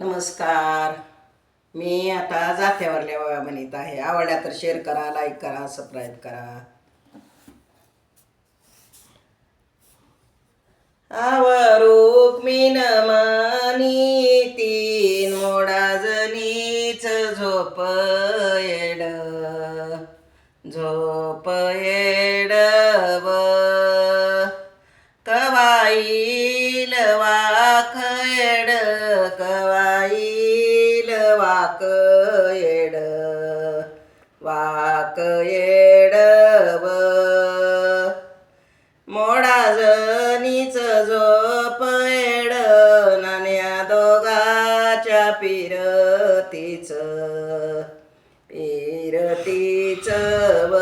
नमस्कार. मी आता जात्यावरल्या म्हणत आहे. आवडल्या तर शेअर करा लाईक करा सबस्क्राईब करा. आवरूक मी मानी तीन मोडा जनीच झोप येड. झोप येड. वाक येडव मोडा जनीच झोप येड नान्या दोघाच्या पिरतीच. पिरतीच व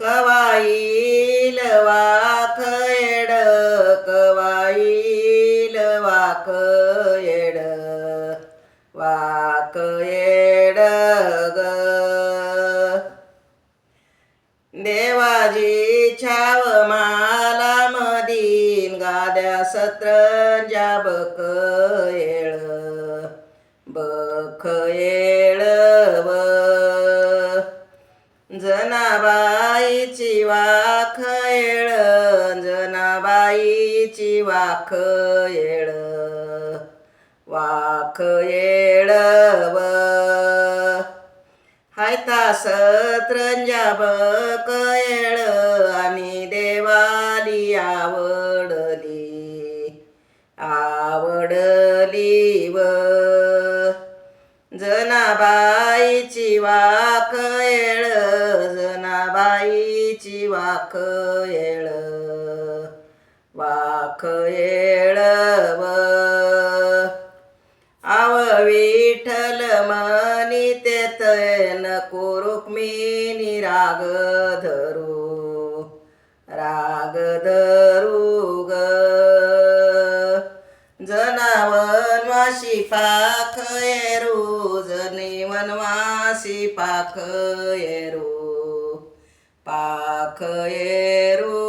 कवाईल वाखयेड कवाईल वाक येड. वाक येड देवाजी छाव माला मदीन गाद्या सत्रंजा बक येळ बख येळव जनाबाईची वाख येळ जनाबाईची वाख येळ वाख येळव हायता सत्रंजा बक आणि देवाली आवडली. आवडली व जनाबाईची वाख येळ जनाबाईची वाख येळ. वाख व आव विठल मनी नको रुक्मिणी राग धरू। राग धरू ग। जनावन वाशी पाख येरू जनी वनवासी पाख येरू पाख येरू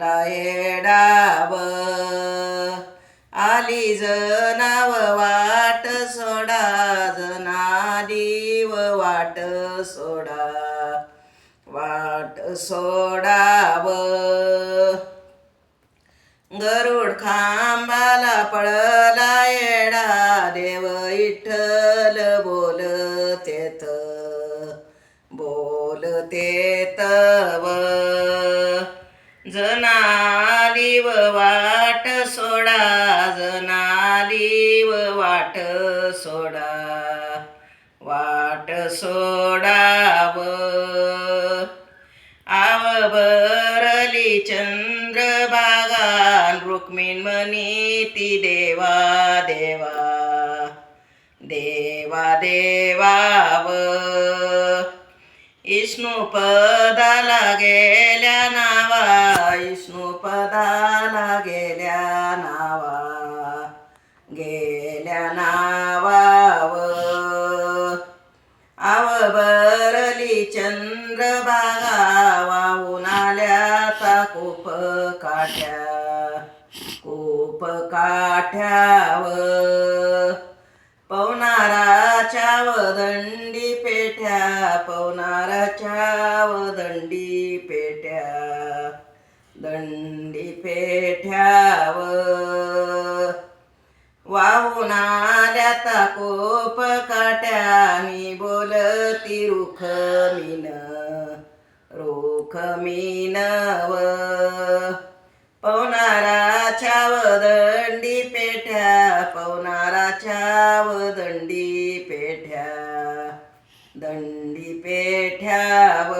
टाकला येडाव. आली जनाव वाट सोडा जनाली व वाट सोडा. वाट सोडाव. गरुड खांबाला पळला येडा देव इठल विठ्ठल बोलतेत. बोलतेत व जनाली व वाट सोडा जनाली व वाट सोडा वाट सोडाव. आवबरली बरली चंद्रबागान ती देवा देवा देवा देवाव. विष्णू पदाला गेल्या नावा विष्णू पदाला गेल्या नावा गेल्या नावाव आव बरली चंद्रबागा वाहून कोप काठ्या कोप काठ्याव पवनाराच्या वदंडी पेठ्या पवनाराच्या दंडी पेठ्या दंडी पेठ्याव वाहुणाऱ्या ताकोप काट्या मी बोलती रुख मीन रोख मीनव. पवनाराच्या दंडी पेठ्या पवनाराच्या दंडी पेठ्या दंडी पेठ्याव